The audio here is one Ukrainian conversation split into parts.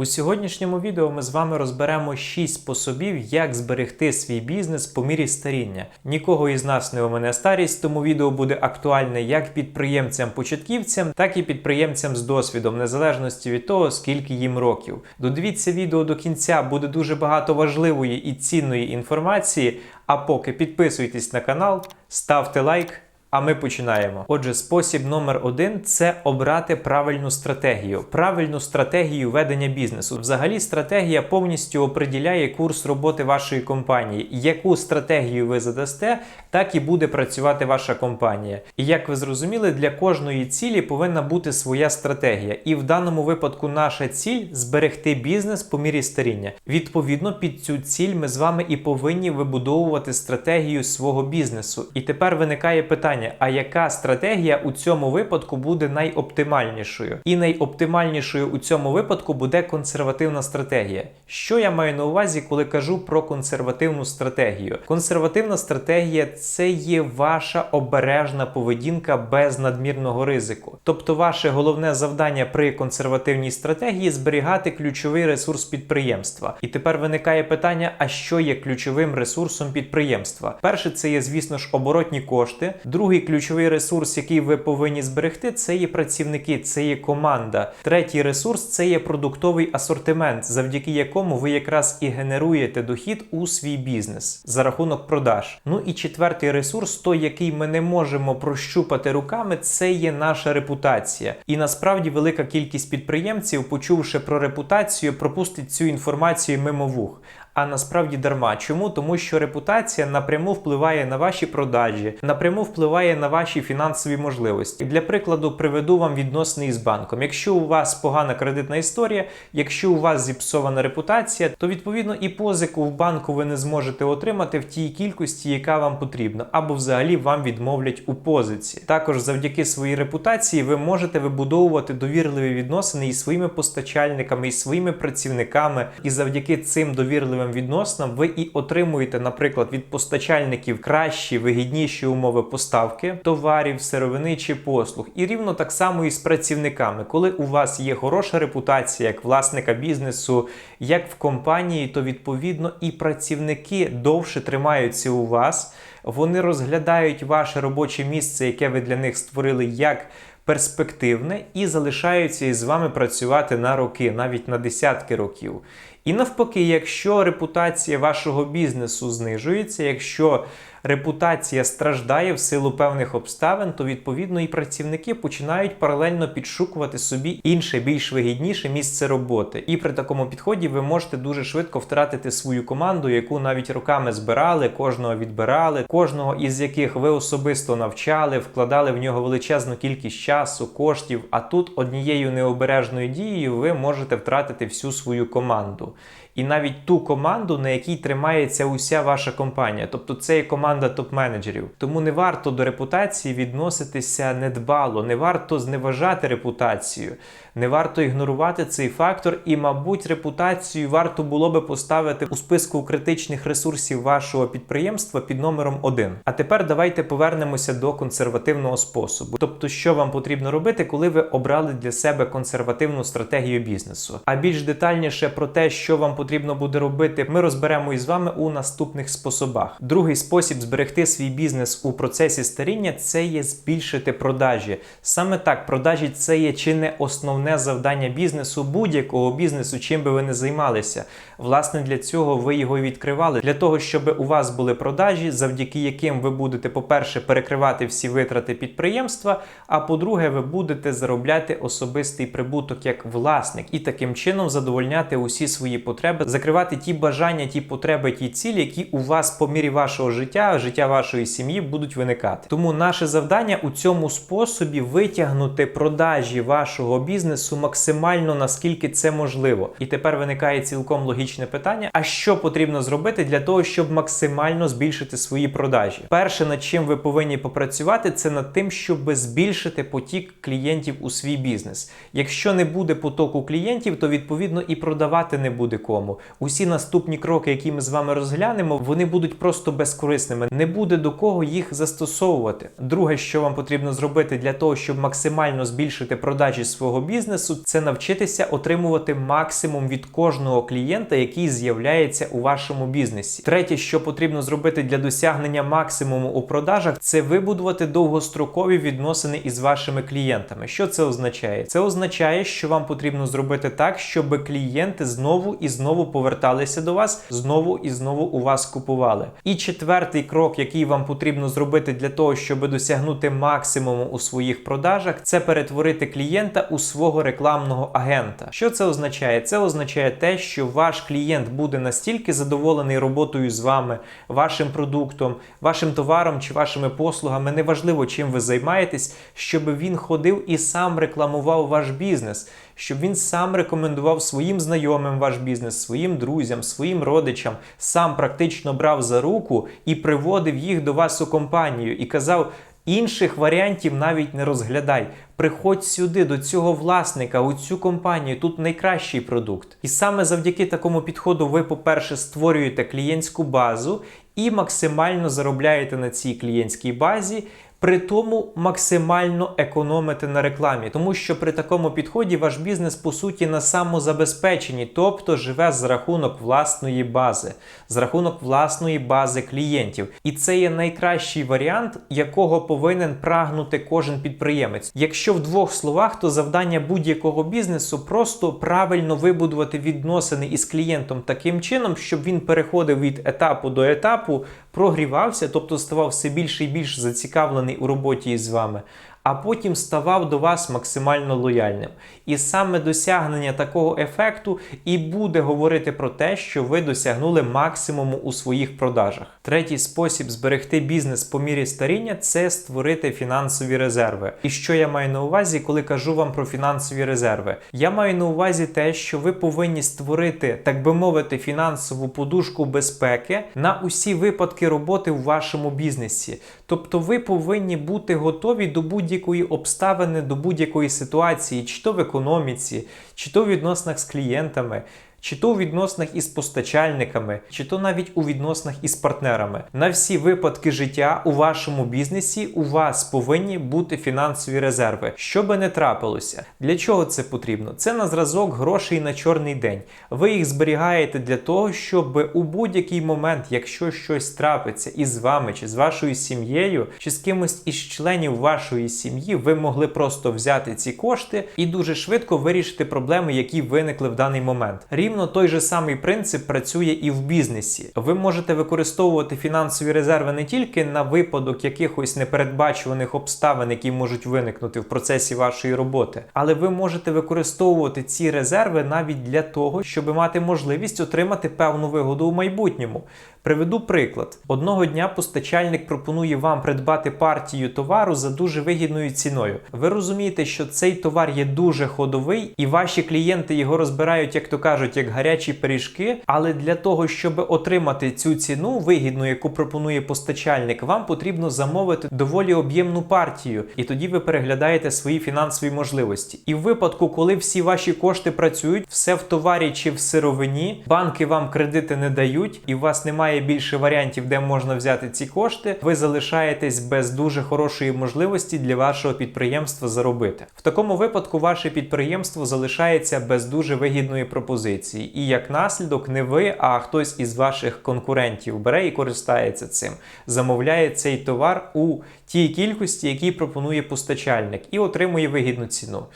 У сьогоднішньому відео ми з вами розберемо 6 способів, як зберегти свій бізнес по мірі старіння. Нікого із нас не омине старість, тому відео буде актуальне як підприємцям-початківцям, так і підприємцям з досвідом, незалежності від того, скільки їм років. Додивіться відео до кінця, буде дуже багато важливої і цінної інформації. А поки підписуйтесь на канал, ставте лайк. А ми починаємо. Отже, спосіб номер один це обрати правильну стратегію, правильну стратегію ведення бізнесу. Взагалі, стратегія повністю оприділяє курс роботи вашої компанії. Яку стратегію ви задасте, так і буде працювати ваша компанія. І як ви зрозуміли, для кожної цілі повинна бути своя стратегія. І в даному випадку наша ціль зберегти бізнес по мірі старіння. Відповідно, під цю ціль ми з вами і повинні вибудовувати стратегію свого бізнесу. І тепер виникає питання питання: а яка стратегія у цьому випадку буде найоптимальнішою? І найоптимальнішою у цьому випадку буде консервативна стратегія. Що я маю на увазі, коли кажу про консервативну стратегію? Консервативна стратегія це є ваша обережна поведінка без надмірного ризику. Тобто, ваше головне завдання при консервативній стратегії зберігати ключовий ресурс підприємства. І тепер виникає питання: а що є ключовим ресурсом підприємства? Перше, це є, звісно ж, оборотні кошти. Другий ключовий ресурс, який ви повинні зберегти, це є працівники, це є команда. Третій ресурс це є продуктовий асортимент, завдяки якому ви якраз і генеруєте дохід у свій бізнес за рахунок продаж. Ну і четвертий ресурс, той, який ми не можемо прощупати руками, це є наша репутація. І насправді велика кількість підприємців, почувши про репутацію, пропустить цю інформацію мимо вух. А насправді дарма. Чому? Тому що репутація напряму впливає на ваші продажі, напряму впливає на ваші фінансові можливості. Для прикладу, приведу вам відносини із банком. Якщо у вас погана кредитна історія, якщо у вас зіпсована репутація, то відповідно і позику в банку ви не зможете отримати в тій кількості, яка вам потрібна, або взагалі вам відмовлять у позиці. Також завдяки своїй репутації ви можете вибудовувати довірливі відносини із своїми постачальниками, із своїми працівниками, і завдяки цим довірливим відносинам ви і отримуєте, наприклад, від постачальників кращі, вигідніші умови поставки товарів, сировини чи послуг. І рівно так само і з працівниками. Коли у вас є хороша репутація як власника бізнесу, як в компанії, то відповідно і працівники довше тримаються у вас. Вони розглядають ваше робоче місце, яке ви для них створили, як перспективне, і залишаються із вами працювати на роки, навіть на десятки років. І навпаки, якщо репутація вашого бізнесу знижується, якщо репутація страждає в силу певних обставин, то відповідно і працівники починають паралельно підшукувати собі інше, більш вигідніше місце роботи. І при такому підході ви можете дуже швидко втратити свою команду, яку навіть роками збирали, кожного відбирали, кожного із яких ви особисто навчали, вкладали в нього величезну кількість часу, коштів. А тут однією необережною дією ви можете втратити всю свою команду і навіть ту команду, на якій тримається уся ваша компанія. Тобто це є команда топ-менеджерів. Тому не варто до репутації відноситися недбало, не варто зневажати репутацію, не варто ігнорувати цей фактор, і, мабуть, репутацію варто було би поставити у списку критичних ресурсів вашого підприємства під номером 1. А тепер давайте повернемося до консервативного способу. Тобто, що вам потрібно робити, коли ви обрали для себе консервативну стратегію бізнесу. А більш детальніше про те, що вам потрібно буде робити, ми розберемо із вами у наступних способах. Другий спосіб зберегти свій бізнес у процесі старіння це є збільшити продажі. Саме так, продажі це є чи не основне завдання бізнесу, будь-якого бізнесу, чим би ви не займалися. Власне, для цього ви його і відкривали. Для того, щоб у вас були продажі, завдяки яким ви будете, по-перше, перекривати всі витрати підприємства. А по-друге, ви будете заробляти особистий прибуток як власник і таким чином задовольняти усі свої потреби, закривати ті бажання, ті потреби, ті цілі, які у вас по мірі вашого життя, життя вашої сім'ї будуть виникати. Тому наше завдання у цьому способі витягнути продажі вашого бізнесу максимально наскільки це можливо. І тепер виникає цілком логічне питання: а що потрібно зробити для того, щоб максимально збільшити свої продажі? Перше, над чим ви повинні попрацювати, це над тим, щоб збільшити потік клієнтів у свій бізнес. Якщо не буде потоку клієнтів, то відповідно і продавати не буде кому. Усі наступні кроки, які ми з вами розглянемо, вони будуть просто безкорисними. Не буде до кого їх застосовувати. Друге, що вам потрібно зробити для того, щоб максимально збільшити продажі свого бізнесу, це навчитися отримувати максимум від кожного клієнта, який з'являється у вашому бізнесі. Третє, що потрібно зробити для досягнення максимуму у продажах, це вибудувати довгострокові відносини із вашими клієнтами. Що це означає? Це означає, що вам потрібно зробити так, щоб клієнти знову і знову поверталися до вас, знову і знову у вас купували. І четвертий крок, який вам потрібно зробити для того, щоб досягнути максимуму у своїх продажах, це перетворити клієнта у свого рекламного агента. Що це означає? Це означає те, що ваш клієнт буде настільки задоволений роботою з вами, вашим продуктом, вашим товаром чи вашими послугами, неважливо чим ви займаєтесь, щоб він ходив і сам рекламував ваш бізнес, щоб він сам рекомендував своїм знайомим ваш бізнес, своїм друзям, своїм родичам, сам практично брав за руку і приводив їх до вас у компанію і казав. Інших варіантів навіть не розглядай. Приходь сюди, до цього власника, у цю компанію. Тут найкращий продукт. І саме завдяки такому підходу ви, по-перше, створюєте клієнтську базу і максимально заробляєте на цій клієнтській базі. При тому максимально економити на рекламі, тому що при такому підході ваш бізнес по суті на самозабезпеченні, тобто живе за рахунок власної бази, за рахунок власної бази клієнтів. І це є найкращий варіант, якого повинен прагнути кожен підприємець. Якщо в двох словах, то завдання будь-якого бізнесу просто правильно вибудувати відносини із клієнтом таким чином, щоб він переходив від етапу до етапу, прогрівався, тобто ставав все більше і більш зацікавлений у роботі із вами, а потім ставав до вас максимально лояльним. І саме досягнення такого ефекту і буде говорити про те, що ви досягнули максимуму у своїх продажах. Третій спосіб зберегти бізнес по мірі старіння це створити фінансові резерви. І що я маю на увазі, коли кажу вам про фінансові резерви? Я маю на увазі те, що ви повинні створити, так би мовити, фінансову подушку безпеки на усі випадки роботи в вашому бізнесі. Тобто ви повинні бути готові до будь-якої обставини, до будь-якої ситуації, чи то в економіці, чи то в відносинах з клієнтами. Чи то у відносинах із постачальниками, чи то навіть у відносинах із партнерами. На всі випадки життя у вашому бізнесі у вас повинні бути фінансові резерви, що би не трапилося. Для чого це потрібно? Це на зразок грошей на чорний день. Ви їх зберігаєте для того, щоб у будь-який момент, якщо щось трапиться із вами, чи з вашою сім'єю, чи з кимось із членів вашої сім'ї, ви могли просто взяти ці кошти і дуже швидко вирішити проблеми, які виникли в даний момент. Рівно той же самий принцип працює і в бізнесі. Ви можете використовувати фінансові резерви не тільки на випадок якихось непередбачуваних обставин, які можуть виникнути в процесі вашої роботи, але ви можете використовувати ці резерви навіть для того, щоб мати можливість отримати певну вигоду у майбутньому. Приведу приклад: одного дня постачальник пропонує вам придбати партію товару за дуже вигідною ціною. Ви розумієте, що цей товар є дуже ходовий, і ваші клієнти його розбирають, як то кажуть, як гарячі пиріжки. Але для того, щоб отримати цю ціну вигідну, яку пропонує постачальник, вам потрібно замовити доволі об'ємну партію, і тоді ви переглядаєте свої фінансові можливості. І в випадку, коли всі ваші кошти працюють, все в товарі чи в сировині, банки вам кредити не дають, і у вас немає більше варіантів, де можна взяти ці кошти, ви залишаєтесь без дуже хорошої можливості для вашого підприємства заробити. В такому випадку ваше підприємство залишається без дуже вигідної пропозиції, і як наслідок, не ви, а хтось із ваших конкурентів бере і користається цим, замовляє цей товар у тій кількості, якій пропонує постачальник, і отримує вигідну ціну.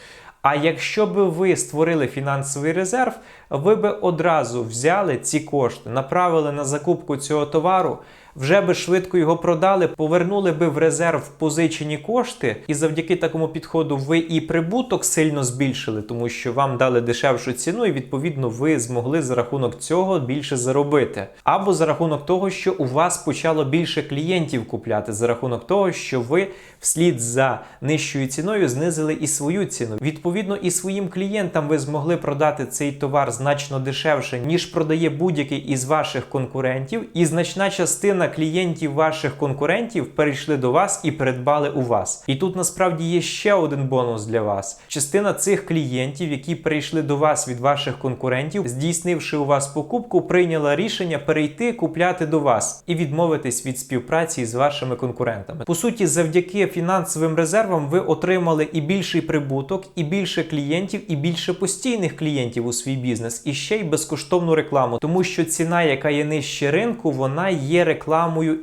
А якщо би ви створили фінансовий резерв, ви би одразу взяли ці кошти, направили на закупку цього товару, вже би швидко його продали, повернули би в резерв позичені кошти, і завдяки такому підходу ви і прибуток сильно збільшили, тому що вам дали дешевшу ціну, і відповідно ви змогли за рахунок цього більше заробити. Або за рахунок того, що у вас почало більше клієнтів купляти, за рахунок того, що ви вслід за нижчою ціною знизили і свою ціну. Відповідно, і своїм клієнтам ви змогли продати цей товар значно дешевше, ніж продає будь-який із ваших конкурентів, і значна частина частина клієнтів ваших конкурентів перейшли до вас і придбали у вас. І тут насправді є ще один бонус для вас. Частина цих клієнтів, які прийшли до вас від ваших конкурентів, здійснивши у вас покупку, прийняла рішення перейти купляти до вас і відмовитись від співпраці з вашими конкурентами. По суті, завдяки фінансовим резервам ви отримали і більший прибуток, і більше клієнтів, і більше постійних клієнтів у свій бізнес, і ще й безкоштовну рекламу, тому що ціна, яка є нижче ринку, вона є рекламою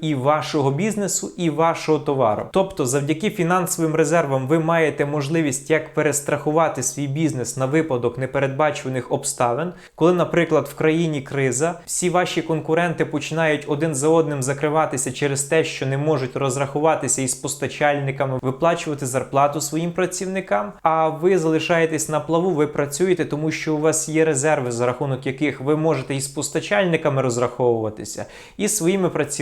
і вашого бізнесу, і вашого товару. Тобто, завдяки фінансовим резервам, ви маєте можливість як перестрахувати свій бізнес на випадок непередбачуваних обставин, коли, наприклад, в країні криза, всі ваші конкуренти починають один за одним закриватися через те, що не можуть розрахуватися із постачальниками, виплачувати зарплату своїм працівникам. А ви залишаєтесь на плаву, ви працюєте, тому що у вас є резерви, за рахунок яких ви можете із постачальниками розраховуватися, і своїми працівниками.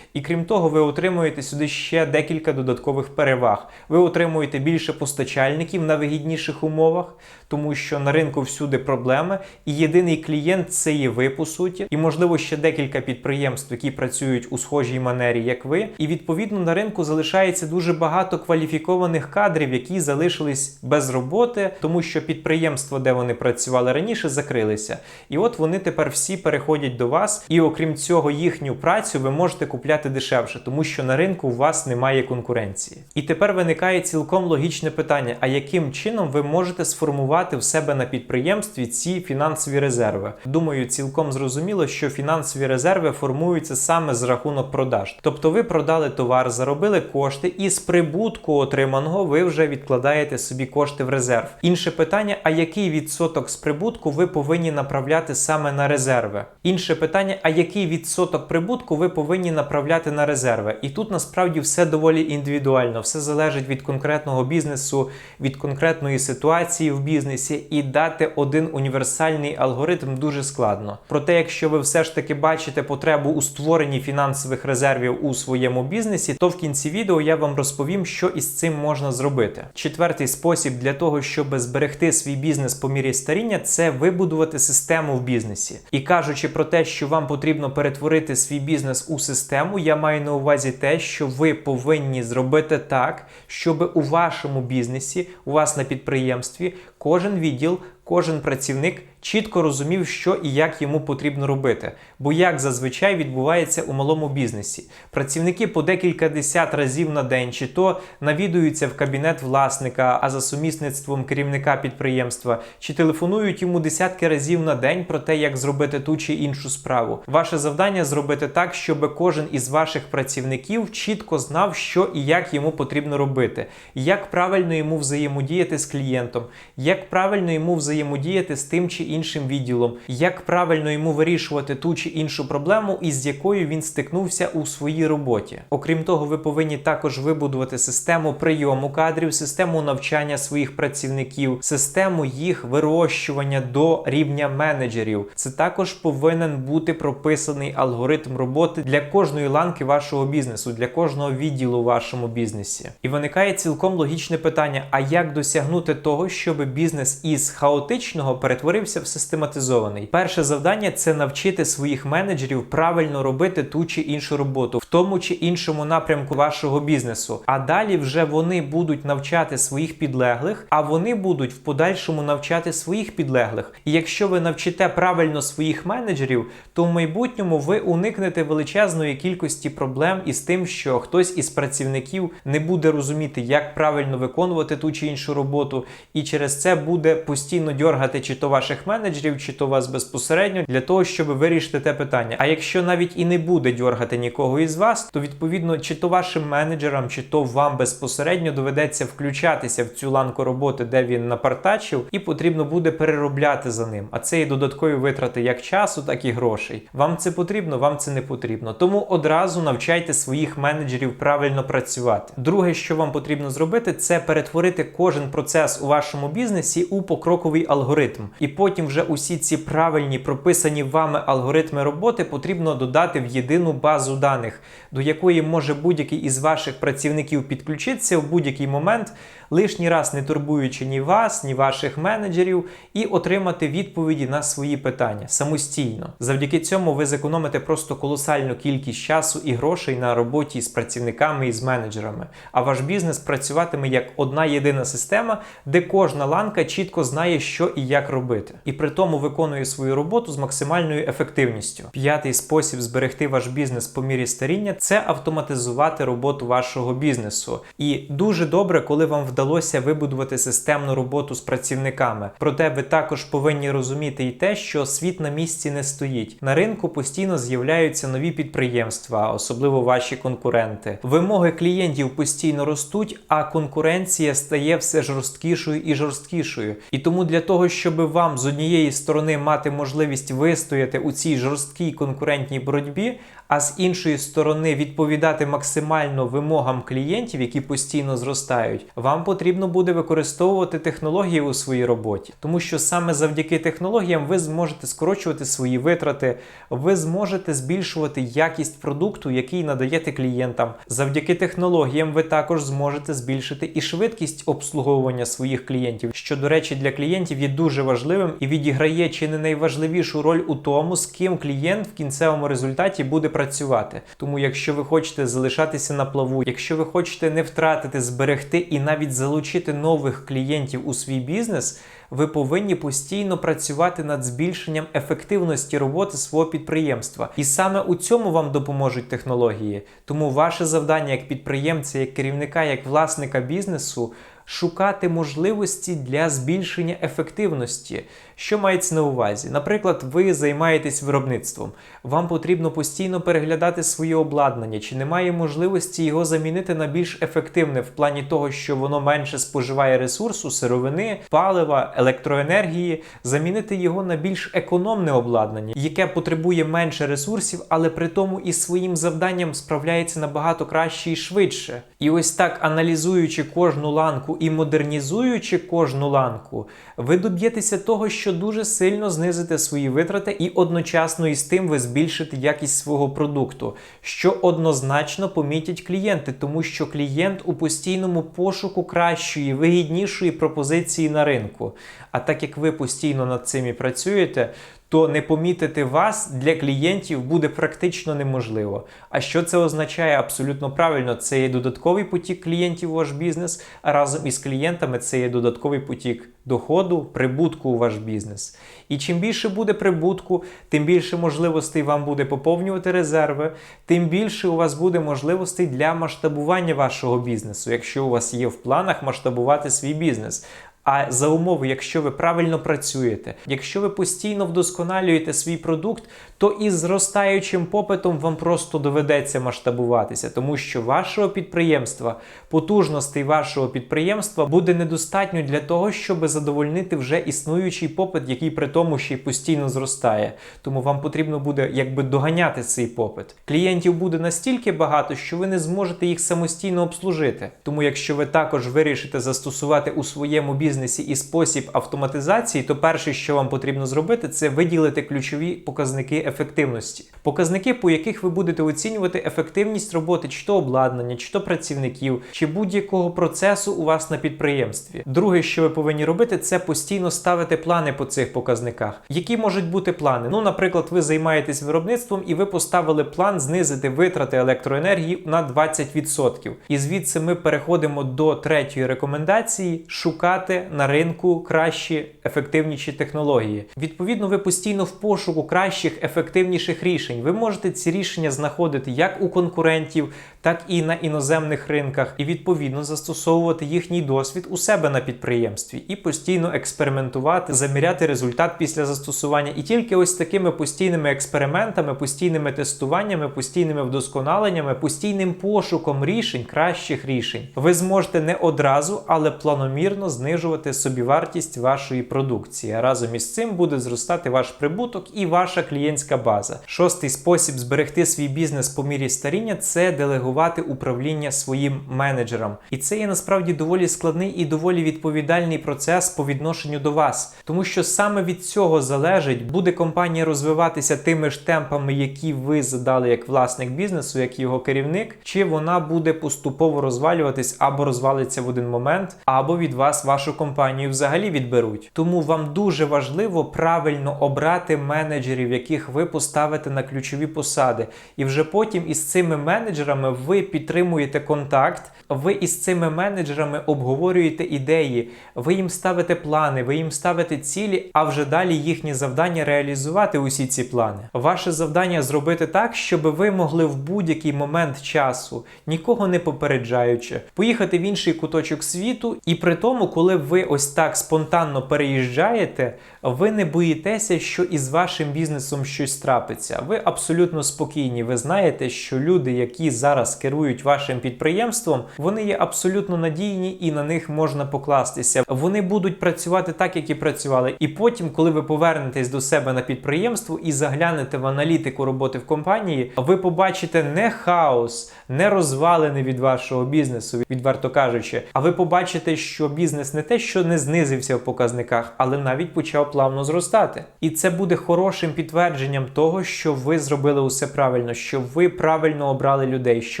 І крім того, ви отримуєте сюди ще декілька додаткових переваг. Ви отримуєте більше постачальників на вигідніших умовах, тому що на ринку всюди проблеми, і єдиний клієнт це є ви по суті, і можливо ще декілька підприємств, які працюють у схожій манері, як ви. І відповідно на ринку залишається дуже багато кваліфікованих кадрів, які залишились без роботи, тому що підприємства, де вони працювали раніше, закрилися. І от вони тепер всі переходять до вас, і окрім цього, їхню працю ви можете купляти дешевше, тому що на ринку у вас немає конкуренції. І тепер виникає цілком логічне питання: а яким чином ви можете сформувати в себе на підприємстві ці фінансові резерви? Думаю, цілком зрозуміло, що фінансові резерви формуються саме з рахунок продаж. Тобто ви продали товар, заробили кошти, і з прибутку отриманого ви вже відкладаєте собі кошти в резерв. Інше питання: а який відсоток з прибутку ви повинні направляти саме на резерви? Інше питання: а який відсоток прибутку ви повинні направляти на резерви? І тут насправді все доволі індивідуально, все залежить від конкретного бізнесу, від конкретної ситуації в бізнесі, і дати один універсальний алгоритм дуже складно. Проте, якщо ви все ж таки бачите потребу у створенні фінансових резервів у своєму бізнесі, то в кінці відео я вам розповім, що із цим можна зробити. Четвертий спосіб для того, щоб зберегти свій бізнес по мірі старіння, це вибудувати систему в бізнесі. І кажучи про те, що вам потрібно перетворити свій бізнес у систему, я маю на увазі те, що ви повинні зробити так, щоб у вашому бізнесі, у вас на підприємстві, кожен відділ, кожен працівник чітко розумів, що і як йому потрібно робити. Бо як зазвичай відбувається у малому бізнесі, працівники по декілька десят разів на день чи то навідуються в кабінет власника, а за сумісництвом керівника підприємства, чи телефонують йому десятки разів на день про те, як зробити ту чи іншу справу. Ваше завдання зробити так, щоб кожен із ваших працівників чітко знав, що і як йому потрібно робити, як правильно йому взаємодіяти з клієнтом, як правильно йому взаємодіяти з тим чи іншим відділом, як правильно йому вирішувати ту чи іншу проблему, із якою він стикнувся у своїй роботі. Окрім того, ви повинні також вибудувати систему прийому кадрів, систему навчання своїх працівників, систему їх вирощування до рівня менеджерів. Це також повинен бути прописаний алгоритм роботи для кожної ланки вашого бізнесу, для кожного відділу у вашому бізнесі. І виникає цілком логічне питання: а як досягнути того, щоб бізнес із хаотичного перетворився в систематизований? Перше завдання це навчити своїх менеджерів правильно робити ту чи іншу роботу в тому чи іншому напрямку вашого бізнесу. А далі вже вони будуть навчати своїх підлеглих, а вони будуть в подальшому навчати своїх підлеглих. І якщо ви навчите правильно своїх менеджерів, то в майбутньому ви уникнете величезної кількості проблем із тим, що хтось із працівників не буде розуміти, як правильно виконувати ту чи іншу роботу, і через це буде постійно дьоргати чи то ваших менеджерів, чи то вас безпосередньо для того, щоб вирішити те питання. А якщо навіть і не буде дьоргати нікого із вас, то відповідно чи то вашим менеджерам, чи то вам безпосередньо доведеться включатися в цю ланку роботи, де він напартачив, і потрібно буде переробляти за ним. А це і додаткові витрати як часу, так і грошей. Вам це потрібно, вам це не потрібно. Тому одразу навчайте своїх менеджерів правильно працювати. Друге, що вам потрібно зробити, це перетворити кожен процес у вашому бізнесі у покроковий алгоритм. І потім вже усі ці правильні прописані вами алгоритми роботи потрібно додати в єдину базу даних, до якої може будь-який із ваших працівників підключитися в будь-який момент лишній раз не турбуючи ні вас, ні ваших менеджерів, і отримати відповіді на свої питання самостійно. Завдяки цьому ви зекономите просто колосальну кількість часу і грошей на роботі з працівниками і з менеджерами. А ваш бізнес працюватиме як одна єдина система, де кожна ланка чітко знає, що і як робити, і при тому виконує свою роботу з максимальною ефективністю. П'ятий спосіб зберегти ваш бізнес по мірі старіння це автоматизувати роботу вашого бізнесу. І дуже добре, коли вам вдалося вибудувати системну роботу з працівниками. Проте ви також повинні розуміти і те, що світ на місці не стоїть. На ринку постійно з'являються нові підприємства, особливо ваші конкуренти. Вимоги клієнтів постійно ростуть, а конкуренція стає все жорсткішою і жорсткішою. І тому для того, щоб вам з однієї сторони мати можливість вистояти у цій жорсткій конкурентній боротьбі, а з іншої сторони відповідати максимально вимогам клієнтів, які постійно зростають, вам потрібно буде використовувати технології у своїй роботі, тому що саме завдяки технологіям ви зможете скорочувати свої витрати, ви зможете збільшувати якість продукту, який надаєте клієнтам. Завдяки технологіям ви також зможете збільшити і швидкість обслуговування своїх клієнтів, що, до речі, для клієнтів є дуже важливим і відіграє чи не найважливішу роль у тому, з ким клієнт в кінцевому результаті буде працювати. Тому, якщо ви хочете залишатися на плаву, якщо ви хочете не втратити, зберегти і навіть залучити нових клієнтів у свій бізнес. Ви повинні постійно працювати над збільшенням ефективності роботи свого підприємства, і саме у цьому вам допоможуть технології. Тому ваше завдання як підприємця, як керівника, як власника бізнесу шукати можливості для збільшення ефективності. Що мається на увазі? Наприклад, ви займаєтесь виробництвом. Вам потрібно постійно переглядати своє обладнання, чи немає можливості його замінити на більш ефективне в плані того, що воно менше споживає ресурсу, сировини, палива, електроенергії, замінити його на більш економне обладнання, яке потребує менше ресурсів, але при тому і своїм завданням справляється набагато краще і швидше. І ось так, аналізуючи кожну ланку і модернізуючи кожну ланку, ви доб'єтеся того, що дуже сильно знизите свої витрати, і одночасно із тим ви збільшите якість свого продукту, що однозначно помітять клієнти, тому що клієнт у постійному пошуку кращої, вигіднішої пропозиції на ринку. А так як ви постійно над цим і працюєте, то не помітити вас для клієнтів буде практично неможливо. А що це означає абсолютно правильно? Це є додатковий потік клієнтів у ваш бізнес, а разом із клієнтами це є додатковий потік доходу, прибутку у ваш бізнес. І чим більше буде прибутку, тим більше можливостей вам буде поповнювати резерви, тим більше у вас буде можливостей для масштабування вашого бізнесу, якщо у вас є в планах масштабувати свій бізнес. А за умови, якщо ви правильно працюєте, якщо ви постійно вдосконалюєте свій продукт, то із зростаючим попитом вам просто доведеться масштабуватися, тому що вашого підприємства, потужностей вашого підприємства буде недостатньо для того, щоб задовольнити вже існуючий попит, який при тому ще й постійно зростає. Тому вам потрібно буде якби доганяти цей попит. Клієнтів буде настільки багато, що ви не зможете їх самостійно обслужити. Тому, якщо ви також вирішите застосувати у своєму бізнесі і спосіб автоматизації, то перше, що вам потрібно зробити, це виділити ключові показники ефективності. Показники, по яких ви будете оцінювати ефективність роботи, чи то обладнання, чи то працівників, чи будь-якого процесу у вас на підприємстві. Друге, що ви повинні робити, це постійно ставити плани по цих показниках. Які можуть бути плани? Ну, наприклад, ви займаєтесь виробництвом і ви поставили план знизити витрати електроенергії на 20%. І звідси ми переходимо до третьої рекомендації: шукати на ринку кращі ефективніші технології. Відповідно, ви постійно в пошуку кращих ефективніших рішень. Ви можете ці рішення знаходити як у конкурентів, так і на іноземних ринках, і відповідно застосовувати їхній досвід у себе на підприємстві і постійно експериментувати, заміряти результат після застосування. І тільки ось такими постійними експериментами, постійними тестуваннями, постійними вдосконаленнями, постійним пошуком рішень, кращих рішень, ви зможете не одразу, але планомірно знижувати собівартість вашої продукції. Разом із цим буде зростати ваш прибуток і ваша клієнтська база. Шостий спосіб зберегти свій бізнес по мірі старіння це делегувати управління своїм менеджерам. І це є насправді доволі складний і доволі відповідальний процес по відношенню до вас, тому що саме від цього залежить, буде компанія розвиватися тими ж темпами, які ви задали як власник бізнесу, як його керівник, чи вона буде поступово розвалюватись або розвалиться в один момент, або від вас вашу компанію взагалі відберуть. Тому вам дуже важливо правильно обрати менеджерів, яких ви поставите на ключові посади, і вже потім із цими менеджерами ви підтримуєте контакт. Ви із цими менеджерами обговорюєте ідеї, ви їм ставите плани, ви їм ставите цілі, а вже далі їхнє завдання реалізувати усі ці плани. Ваше завдання зробити так, щоб ви могли в будь-який момент часу, нікого не попереджаючи, поїхати в інший куточок світу, і при тому, коли ви ось так спонтанно переїжджаєте, ви не боїтеся, що із вашим бізнесом щось трапиться. Ви абсолютно спокійні. Ви знаєте, що люди, які зараз керують вашим підприємством, вони є абсолютно надійні і на них можна покластися. Вони будуть працювати так, як і працювали. І потім, коли ви повернетесь до себе на підприємство і заглянете в аналітику роботи в компанії, ви побачите не хаос, не розвалини від вашого бізнесу, відверто кажучи, а ви побачите, що бізнес не те, що не знизився в показниках, але навіть почав плавно зростати. І це буде хорошим підтвердженням того, що ви зробили усе правильно, що ви правильно обрали людей, що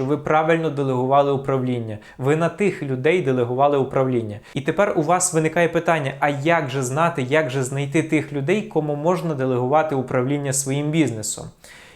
ви правильно делегували управління. Ви на тих людей делегували управління. І тепер у вас виникає питання: а як же знати, як же знайти тих людей, кому можна делегувати управління своїм бізнесом?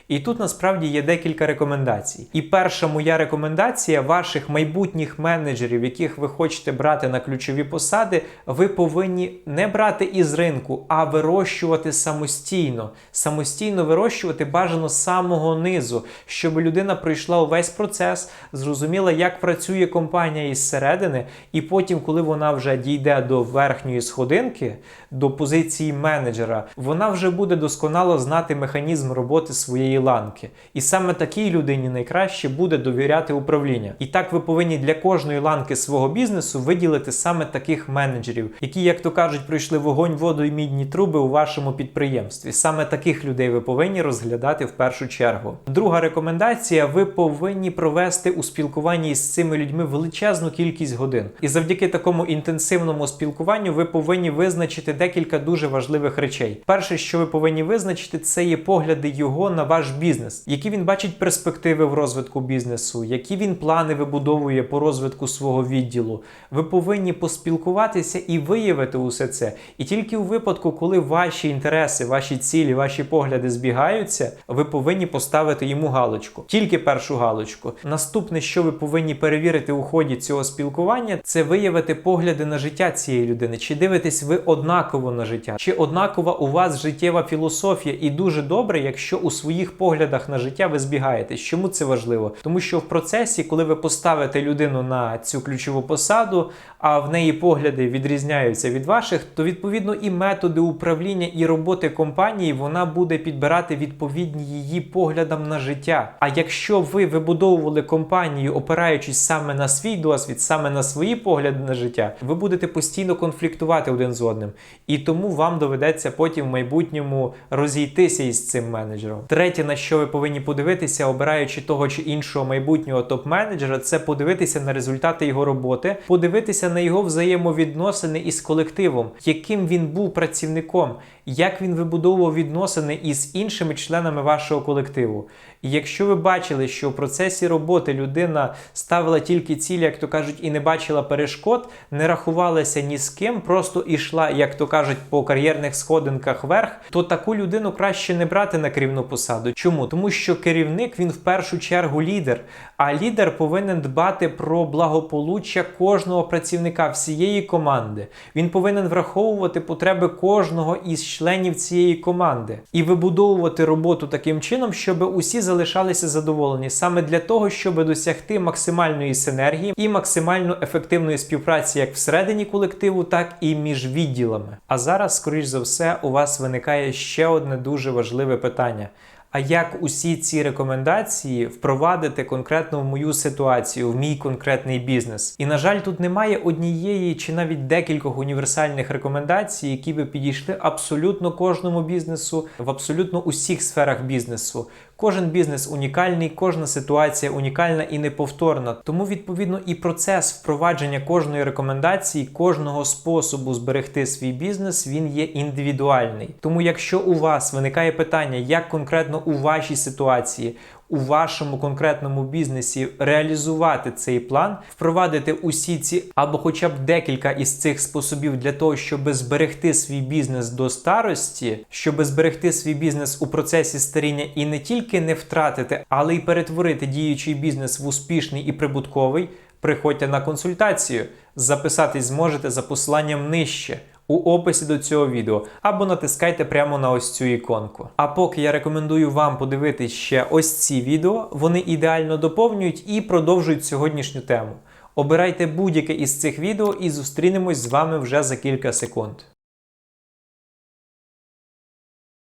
І тут насправді є декілька рекомендацій. І перша моя рекомендація ваших майбутніх менеджерів, яких ви хочете брати на ключові посади, ви повинні не брати із ринку, а вирощувати самостійно. Самостійно вирощувати бажано з самого низу, щоб людина пройшла увесь процес, зрозуміла, як працює компанія із середини, і потім, коли вона вже дійде до верхньої сходинки, до позиції менеджера, вона вже буде досконало знати механізм роботи своєї ланки. І саме такій людині найкраще буде довіряти управління. І так ви повинні для кожної ланки свого бізнесу виділити саме таких менеджерів, які, як то кажуть, пройшли вогонь, воду і мідні труби у вашому підприємстві. Саме таких людей ви повинні розглядати в першу чергу. Друга рекомендація: ви повинні провести у спілкуванні із цими людьми величезну кількість годин. І завдяки такому інтенсивному спілкуванню ви повинні визначити декілька дуже важливих речей. Перше, що ви повинні визначити, це є погляди його на ваш бізнес, які він бачить перспективи в розвитку бізнесу, які він плани вибудовує по розвитку свого відділу. Ви повинні поспілкуватися і виявити усе це. І тільки у випадку, коли ваші інтереси, ваші цілі, ваші погляди збігаються, ви повинні поставити йому галочку. Тільки першу галочку. Наступне, що ви повинні перевірити у ході цього спілкування, це виявити погляди на життя цієї людини. Чи дивитесь ви однаково на життя, чи однакова у вас життєва філософія, і дуже добре, якщо у своїх поглядах на життя ви збігаєтесь. Чому це важливо? Тому що в процесі, коли ви поставите людину на цю ключову посаду, а в неї погляди відрізняються від ваших, то відповідно і методи управління і роботи компанії вона буде підбирати відповідні її поглядам на життя. А якщо ви вибудовували компанію, опираючись саме на свій досвід, саме на свої погляди на життя, ви будете постійно конфліктувати один з одним. І тому вам доведеться потім в майбутньому розійтися із цим менеджером. Третє, на що ви повинні подивитися, обираючи того чи іншого майбутнього топ-менеджера, це подивитися на результати його роботи, подивитися на його взаємовідносини із колективом, яким він був працівником, як він вибудовував відносини із іншими членами вашого колективу. І якщо ви бачили, що в процесі роботи людина ставила тільки цілі, як то кажуть, і не бачила перешкод, не рахувалася ні з ким, просто ішла, як то кажуть, по кар'єрних сходинках вверх, то таку людину краще не брати на керівну посаду. Чому? Тому що керівник він в першу чергу лідер, а лідер повинен дбати про благополуччя кожного працівника всієї команди. Він повинен враховувати потреби кожного із членів цієї команди і вибудовувати роботу таким чином, щоб усі залишалися задоволені саме для того, щоб досягти максимальної синергії і максимально ефективної співпраці як всередині колективу, так і між відділами. А зараз, скоріш за все, у вас виникає ще одне дуже важливе питання. А як усі ці рекомендації впровадити конкретно в мою ситуацію, в мій конкретний бізнес. І на жаль, тут немає однієї чи навіть декількох універсальних рекомендацій, які би підійшли абсолютно кожному бізнесу в абсолютно усіх сферах бізнесу. Кожен бізнес унікальний, кожна ситуація унікальна і неповторна. Тому, відповідно, і процес впровадження кожної рекомендації, кожного способу зберегти свій бізнес, він є індивідуальний. Тому, якщо у вас виникає питання, як конкретно у вашій ситуації, у вашому конкретному бізнесі реалізувати цей план, впровадити усі ці або хоча б декілька із цих способів для того, щоб зберегти свій бізнес до старості, щоб зберегти свій бізнес у процесі старіння і не тільки не втратити, але й перетворити діючий бізнес в успішний і прибутковий. Приходьте на консультацію. Записатись зможете за посиланням нижче у описі до цього відео або натискайте прямо на ось цю іконку. А поки я рекомендую вам подивитись ще ось ці відео, вони ідеально доповнюють і продовжують сьогоднішню тему. Обирайте будь-яке із цих відео і зустрінемось з вами вже за кілька секунд.